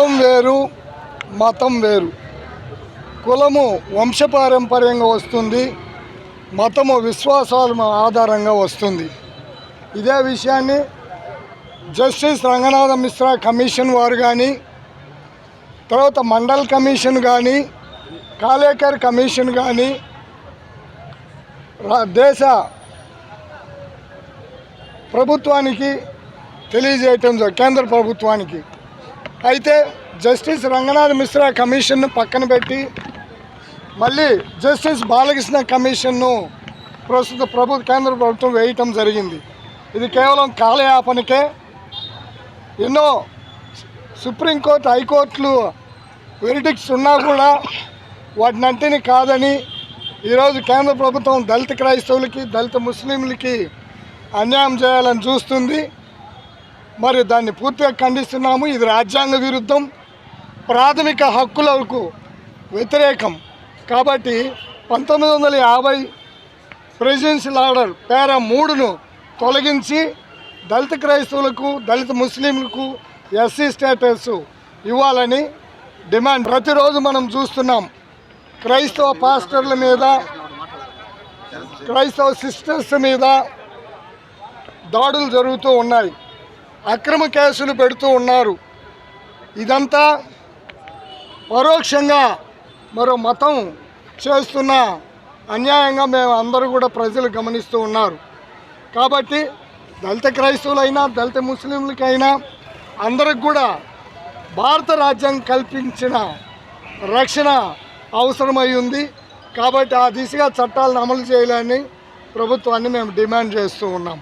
కులం వేరు మతం వేరు. కులము వంశపారంపర్యంగా వస్తుంది మతము విశ్వాసాల ఆధారంగా వస్తుంది. ఇదే విషయాన్ని జస్టిస్ రంగనాథ మిశ్రా కమిషన్ వారు కానీ తర్వాత మండల్ కమిషన్ కానీ కాలేకర్ కమిషన్ కానీ దేశ ప్రభుత్వానికి తెలియజేయటం కేంద్ర ప్రభుత్వానికి అయితే జస్టిస్ రంగనాథ్ మిశ్రా కమిషన్ను పక్కన పెట్టి మళ్ళీ జస్టిస్ బాలకృష్ణ కమిషన్ను ప్రస్తుత ప్రభు కేంద్ర ప్రభుత్వం వేయటం జరిగింది. ఇది కేవలం కాలయాపనకే. ఎన్నో సుప్రీంకోర్టు హైకోర్టులు వెరిటిక్స్ ఉన్నా కూడా వాటినంటిని కాదని ఈరోజు కేంద్ర ప్రభుత్వం దళిత క్రైస్తవులకి దళిత ముస్లింలకి అన్యాయం చేయాలని చూస్తుంది. మరి దాన్ని పూర్తిగా ఖండిస్తున్నాము. ఇది రాజ్యాంగ విరుద్ధం ప్రాథమిక హక్కులకు వ్యతిరేకం. కాబట్టి పంతొమ్మిది వందల యాభై ప్రెసిడెన్షియల్ ఆర్డర్ పేర మూడును తొలగించి దళిత క్రైస్తవులకు దళిత ముస్లింలకు ఎస్సీ స్టేటస్ ఇవ్వాలని డిమాండ్. ప్రతిరోజు మనం చూస్తున్నాం క్రైస్తవ పాస్టర్ల మీద క్రైస్తవ సిస్టర్స్ మీద దాడులు జరుగుతూ ఉన్నాయి. అక్రమ కేసులు పెడుతూ ఉన్నారు. ఇదంతా పరోక్షంగా మరో మతం చేస్తున్న అన్యాయంగా మేము అందరూ కూడా ప్రజలు గమనిస్తూ ఉన్నారు. కాబట్టి దళిత క్రైస్తవులైనా దళిత ముస్లింలకైనా అందరికి కూడా భారత రాజ్యం కల్పించిన రక్షణ అవసరమై ఉంది. కాబట్టి ఆ దిశగా చట్టాలను అమలు చేయాలని ప్రభుత్వాన్ని మేము డిమాండ్ చేస్తూ ఉన్నాం.